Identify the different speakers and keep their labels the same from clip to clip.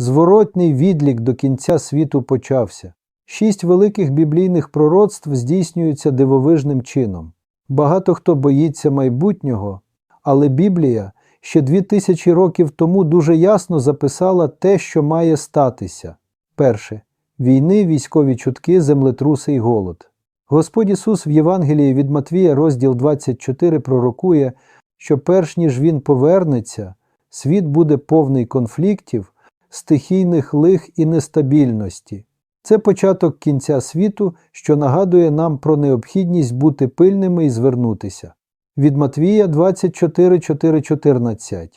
Speaker 1: Зворотний відлік до кінця світу почався. Шість великих біблійних пророцтв здійснюються дивовижним чином. Багато хто боїться майбутнього, але Біблія ще дві тисячі років тому дуже ясно записала те, що має статися. Перше війни, військові чутки, землетруси й голод. Господь Ісус в Євангелії від Матвія, розділ 24, пророкує, що перш ніж Він повернеться, світ буде повний конфліктів, стихійних лих і нестабільності. Це початок кінця світу, що нагадує нам про необхідність бути пильними і звернутися. Від Матвія 24.4.14.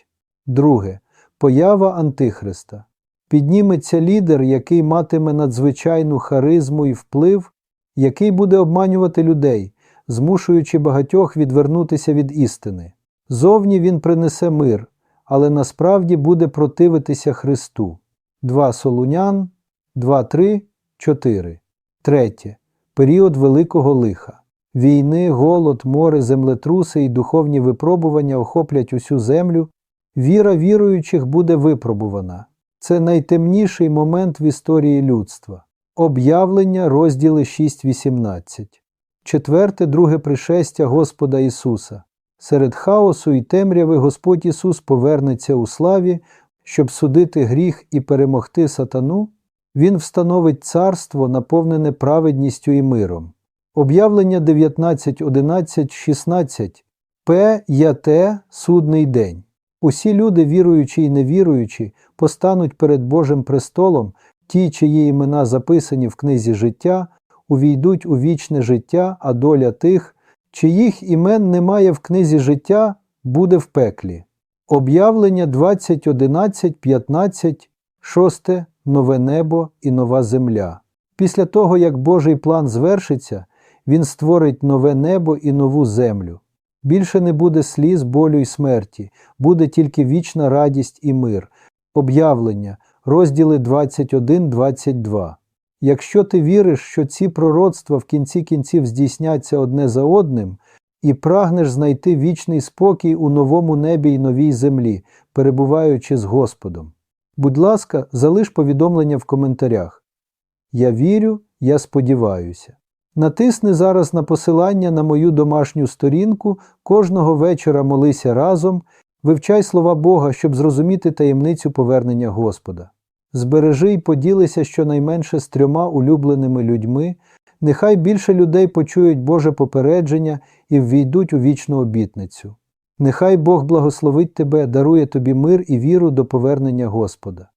Speaker 1: Друге. Поява Антихриста. Підніметься лідер, який матиме надзвичайну харизму і вплив, який буде обманювати людей, змушуючи багатьох відвернутися від істини. Зовні він принесе мир, але насправді буде противитися Христу. 2 Солунян 2.3, 4. Третє. Період Великого лиха. Війни, голод, море, землетруси і духовні випробування охоплять усю землю. Віра віруючих буде випробувана. Це найтемніший момент в історії людства. Об'явлення розділи 6.18. Четверте, друге пришестя Господа Ісуса. Серед хаосу і темряви Господь Ісус повернеться у славі, щоб судити гріх і перемогти сатану. Він встановить царство, наповнене праведністю і миром. Об'явлення 19.11, 16. П. Яте судний день. Усі люди, віруючі і невіруючі, постануть перед Божим престолом, ті, чиї імена записані в книзі життя, увійдуть у вічне життя, а доля тих, чиїх імен немає в книзі життя, буде в пеклі. Об'явлення 20.11, 15, 6. Нове небо і нова земля. Після того, як Божий план звершиться, Він створить нове небо і нову землю. Більше не буде сліз, болю і смерті, буде тільки вічна радість і мир. Об'явлення, розділи 21-22. Якщо ти віриш, що ці пророцтва в кінці кінців здійсняться одне за одним, і прагнеш знайти вічний спокій у новому небі й новій землі, перебуваючи з Господом. Будь ласка, залиш повідомлення в коментарях. Я вірю, я сподіваюся. Натисни зараз на посилання на мою домашню сторінку, кожного вечора молися разом, вивчай слова Бога, щоб зрозуміти таємницю повернення Господа. Збережи й поділися щонайменше з трьома улюбленими людьми, нехай більше людей почують Боже попередження і ввійдуть у вічну обітницю. Нехай Бог благословить тебе, дарує тобі мир і віру до повернення Господа.